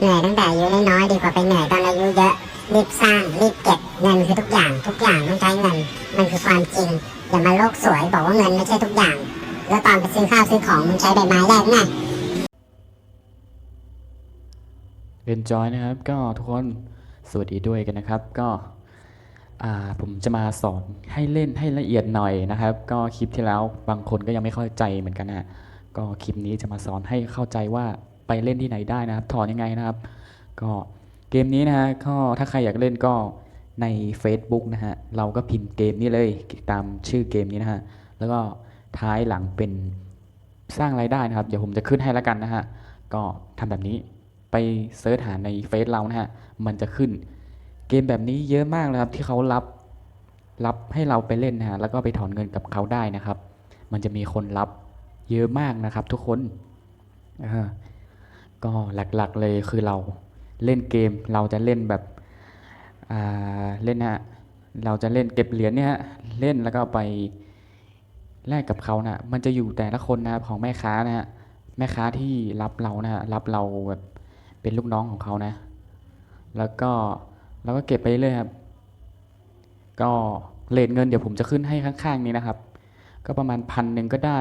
เหนื่อยตั้งแต่อายุน้อยๆดีกว่าไปเหนื่อยตอนอายุเยอะรีบสร้างรีบเก็บเงินคือทุกอย่างทุกอย่างต้องใช้เงิน มันคือความจริงอย่ามาโลกสวยบอกว่าเงินไม่ใช่ทุกอย่าง แล้วตอนไปซื้อข้าวซื้อของมึงใช้ใบไม้แลกไง Enjoy นะครับก็ทุกคนสวัสดีด้วยกันนะครับ ก็ผมจะมาสอนให้เล่นให้ละเอียดหน่อยนะครับ ก็คลิปที่แล้วบางคนก็ยังไม่เข้าใจเหมือนกันนะก็คลิปนี้จะมาสอนให้เข้าใจว่า ไปเล่นที่ไหนได้นะครับ ถอนยังไงนะครับ ก็เกมนี้นะฮะก็ถ้าใครอยากเล่นก็ใน Facebook นะฮะ เราก็พิมพ์เกมนี้เลยตามชื่อเกมนี้นะฮะ แล้วก็ท้ายหลังเป็นสร้างรายได้นะครับ เดี๋ยวผมจะขึ้นให้แล้วกันนะฮะ ก็ทำแบบนี้ไปเซิร์ชหาในเฟซเรานะฮะ มันจะขึ้น เกมแบบนี้เยอะมากเลยครับที่เขารับรับให้เราไปเล่นนะฮะ แล้วก็ไปถอนเงินกับเขาได้นะครับ มันจะมีคนรับเยอะมากนะครับ ทุกคนอ่า ก็หลักๆเลยคือเราเล่นเกมเราจะเล่นแบบเล่นนะฮะเราจะเล่นเก็บเหรียญเนี่ยฮะเล่นแล้วก็ไปแลกกับเขานะมันจะอยู่แต่ละคนนะครับของแม่ค้านะฮะแม่ค้าที่รับเรานะฮะรับเราแบบเป็นลูกน้องของเขานะ แล้วก็เราก็เก็บไปเรื่อยครับ ก็เลทเงินเดี๋ยวผมจะขึ้นให้ข้างๆนี้นะครับ ก็ประมาณพันหนึ่งก็ได้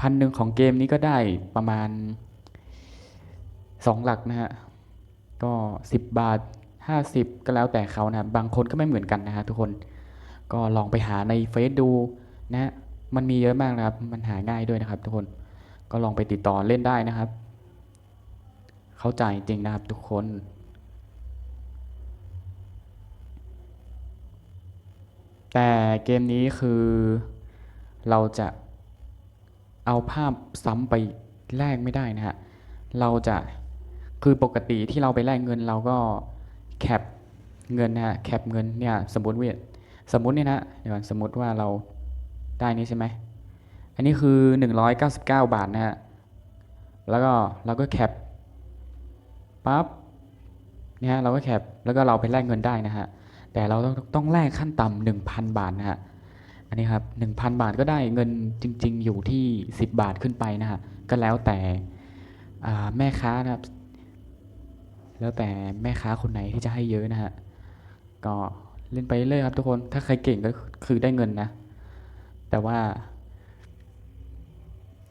พันหนึ่งของเกมนี้ก็ได้ประมาณ สองหลักนะฮะก็สิบบาทห้าสิบก็แล้วแต่เขานะบางคนก็ไม่เหมือนกันนะฮะทุกคนก็ลองไปหาในเฟซดูนะมันมีเยอะมากนะครับ มันหาง่ายด้วยนะครับ ทุกคนก็ลองไปติดต่อเล่นได้นะครับ เข้าใจจริงนะครับ ทุกคนแต่เกมนี้คือเราจะเอาภาพซ้ำไปแลกไม่ได้นะฮะ เราจะ คือปกติที่เราไปแลกเงินเราก็แคปเงินนะฮะแคปเงินเนี่ยสมมติเว่าสมมติเนี่ยนะเดี๋ยวสมมติว่าเราได้นี่ใช่ไหมอันนี้คือ 199 บาทนะฮะแล้วก็เราก็แคปปั๊บเนี่ยเราก็แคปแล้วก็เราไปแลกเงินได้นะฮะแต่เราต้องต้องแลกขั้นต่ำหนึ่งพันบาทนะฮะอันนี้ครับหนึ่งพันบาทก็ได้เงินจริง ๆ อยู่ที่สิบบาทขึ้นไปนะฮะก็แล้วแต่แม่ค้านะครับ แล้วแต่แม่ค้าคนไหนที่จะให้เยอะนะฮะ ก็เล่นไปเรื่อยครับทุกคน ถ้าใครเก่งก็คือได้เงินนะ แต่ว่า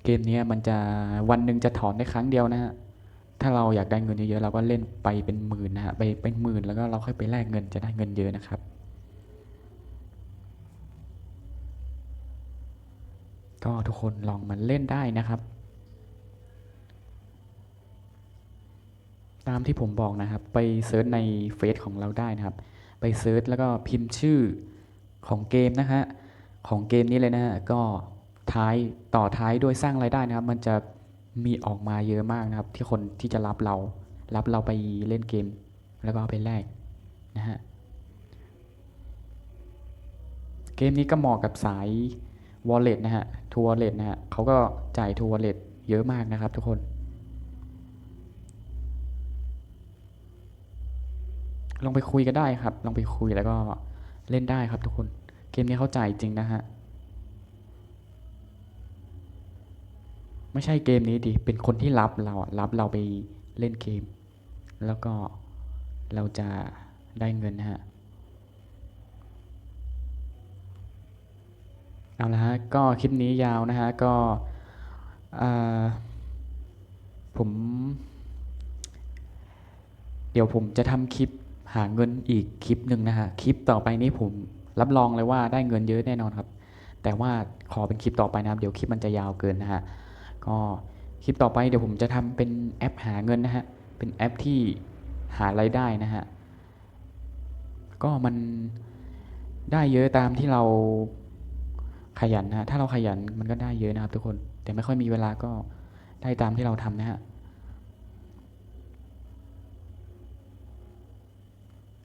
เกมนี้มันจะวันหนึ่งจะถอนได้ครั้งเดียวนะฮะ ถ้าเราอยากได้เงินเยอะๆเราก็เล่นไปเป็นหมื่นนะฮะ ไปเป็นหมื่นแล้วก็เราค่อยไปแลกเงินจะได้เงินเยอะนะครับ ก็ทุกคนลองมันเล่นได้นะครับ ตามที่ผมบอกนะครับ ไปเซิร์ชในเฟซของเราได้นะครับ ไปเซิร์ชแล้วก็พิมพ์ชื่อของเกมนะฮะของเกมนี้เลยนะฮะก็ท้ายต่อท้ายด้วยสร้างรายได้นะครับ มันจะมีออกมาเยอะมากนะครับ ที่คนที่จะรับเรา รับเราไปเล่นเกม แล้วก็เอาไปแลกนะฮะเกมนี้ก็เหมาะกับสาย wallet นะฮะทัวร์ wallet นะฮะเขาก็จ่ายทัวร์ wallet เยอะมากนะครับทุกคน ลองไปคุยกันได้ครับ ลองไปคุยแล้วก็เล่นได้ครับทุกคน เกมนี้เขาจ่ายจจริงนะฮะ ไม่ใช่เกมนี้ดิ เป็นคนที่รับเราอะรับเราไปเล่นเกม แล้วก็เราจะได้เงินนะฮะ เอาละฮะ ก็คลิปนี้ยาวนะฮะ ก็ผม เดี๋ยวผมจะทำคลิป หาเงินอีกคลิปหนึ่งนะฮะคลิปต่อไปนี้ผมรับรองเลยว่าได้เงินเยอะแน่นอนครับ แต่ว่าขอเป็นคลิปต่อไปนะครับ เดี๋ยวคลิปมันจะยาวเกินนะฮะก็คลิปต่อไปเดี๋ยวผมจะทำเป็นแอปหาเงินนะฮะเป็นแอปที่หารายได้นะฮะก็มันได้เยอะตามที่เราขยันนะฮะถ้าเราขยันมันก็ได้เยอะนะครับทุกคน แต่ไม่ค่อยมีเวลาก็ได้ตามที่เราทำนะฮะ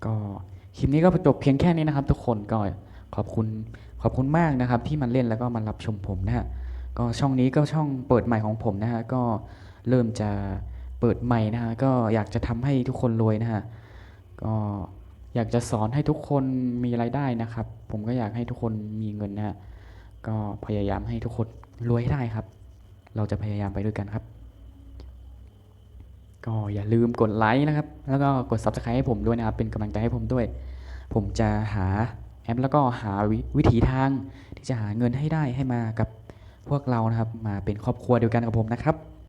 ก็ คลิปนี้ก็จบเพียงแค่นี้นะครับ ทุกคนก็ขอบคุณขอบคุณมากนะครับ ที่มาเล่นแล้วก็มารับชมผมนะฮะก็ช่องนี้ก็ช่องเปิดใหม่ของผมนะฮะก็เริ่มจะเปิดใหม่นะฮะก็อยากจะทำให้ทุกคนรวยนะฮะก็อยากจะสอนให้ทุกคนมีรายได้นะครับ ผมก็อยากให้ทุกคนมีเงินนะฮะก็พยายามให้ทุกคนรวยให้ได้ครับ เราจะพยายามไปด้วยกันครับ ก็อย่าลืมกดไลค์นะครับ แล้วก็กด Subscribe ให้ผมด้วยนะครับ เป็นกำลังใจให้ผมด้วย ผมจะหาแอปแล้วก็หาวิวิถีทางที่จะหาเงินให้ได้ให้มากับพวกเรานะครับ มาเป็นครอบครัวเดียวกันกับผมนะครับ